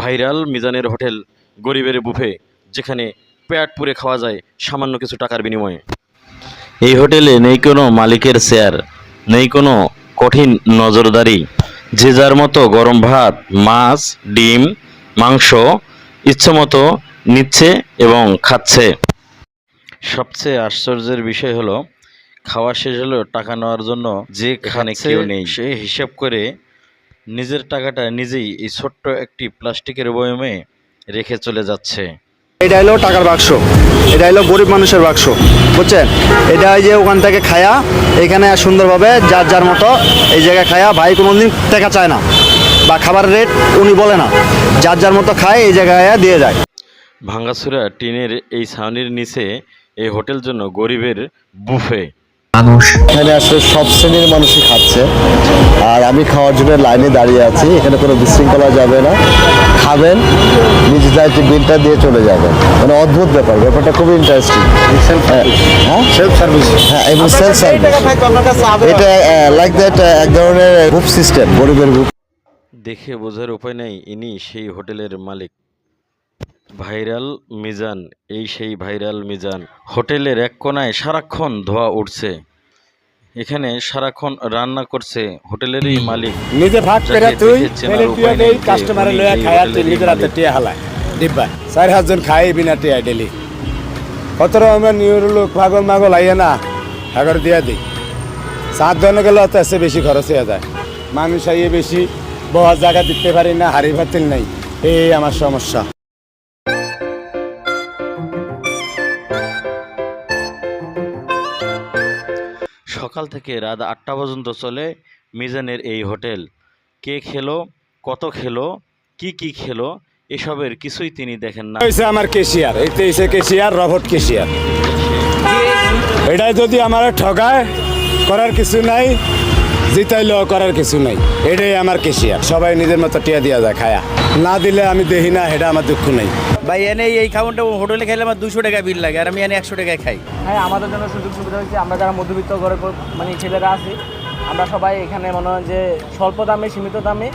Viral মিজানের hotel গরিবের buffet যেখানে পেট পুরে খাওয়া যায় সামান্য কিছু টাকার বিনিময়ে। এই হোটেলে নেই কোনো মালিকের শেয়ার নেই কোনো কঠিন নজরদারি। যে যার মতো গরম ভাত মাছ ডিম মাংস ইচ্ছামতো নিচ্ছে এবং খাচ্ছে। সবচেয়ে আশ্চর্যের বিষয় হলো খাওয়া শেষ হলেও টাকা নেওয়ার জন্য যে এখানে কেউ নেই। সে হিসাব করে নিজের টাকাটা নিজেই এই ছোট্ট একটি প্লাস্টিকের বয়মে রেখে চলে যাচ্ছে। এটা হলো টাকার বাক্স। এটা হলো গরিব মানুষের বাক্স বুঝছেন? এটা যে ওখান থেকে খায়া এখানে সুন্দরভাবে যার যার মতো এই জায়গায় খায়া ভাই কোনোদিন টাকা চায় না বা খাবার রেট উনি বলে না। যার যার মতো খায় এই জায়গায় দিয়ে যায়। ভাঙ্গাসুরা টিনের এই ছাউনির নিচে এই হোটেল জন্য গরিবের বুফে। এখানে আসলে সব শ্রেণির মানুষই খাচ্ছে। আর আমি খাওয়ার জন্য লাইনে দাঁড়িয়ে আছি এখানে কোনো বিশৃঙ্খলা যাবে না। খাবেন নিজে দায়িত্বে বিলটা দিয়ে চলে যাবেন। মানে অদ্ভুত ব্যাপার ব্যাপারটা খুবই ইন্টারেস্টিং হ্যাঁ সেলফ সার্ভিস হ্যাঁ এবং সেলফ সার্ভিস এটা লাইক দ্যাট এক ধরনের বুক সিস্টেম গরিবের বুক দেখে বোঝার উপায় নেই ইনি সেই হোটেলের মালিক। ভাইরাল মিজান এই সেই ভাইরাল মিজান। হোটেলের এক কোনায় সারাক্ষণ ধোয়া উঠছে। এখানে সারাক্ষণ রান্না করছে হোটেলেরই মালিক। নিজে ভাগ করে তুই তুই এই কাস্টমারে লয়া খায়া তুই নিজের হাতে টিয়া হালায়। ডিব্বা চার হাজার খাই বিনা টিয়া ডেলি। কত রকমের নিউর লোক পাগল মাগল আইয়ে না? হাগর দিয়া দিই সাত জনে গেলে অত এসে বেশি খরচ হয়ে যায়। মানুষ আইয়ে বেশি বহার জায়গা দিতে পারি না হাড়ি ভাতিল নাই। এই আমার সমস্যা। সকাল থেকে রাত আটটা পর্যন্ত চলে মিজানের এই হোটেল। কে খেলো, কত খেলো, কি কি খেলো, এসবের কিছুই তিনি দেখেন না। হয়েছে আমার কেশিয়ার এইতে হয়েছে কেশিয়ার রবট কেশিয়ার। এটাই যদি আমার ঠগায়, করার কিছু নাই, জিতাইলেও করার কিছু নাই। এটাই আমার কেশিয়ার, সবাই নিজের মতো টিয়া দিয়া যায়, খায়া। না দিলে আমি দেখি না এটা আমার দুঃখ নেই। ভাই, এনে এই খাবারটা হোটেলে খেলে আমার দুশো টাকা বিল লাগে, আর আমি এনে একশো টাকায় খাই। হ্যাঁ আমাদের জন্য সুযোগ সুবিধা হচ্ছে আমরা যারা মধ্যবিত্ত ঘরে মানে ছেলেরা আছি, আমরা সবাই এখানে মনে হয় যে স্বল্প দামে, সীমিত দামে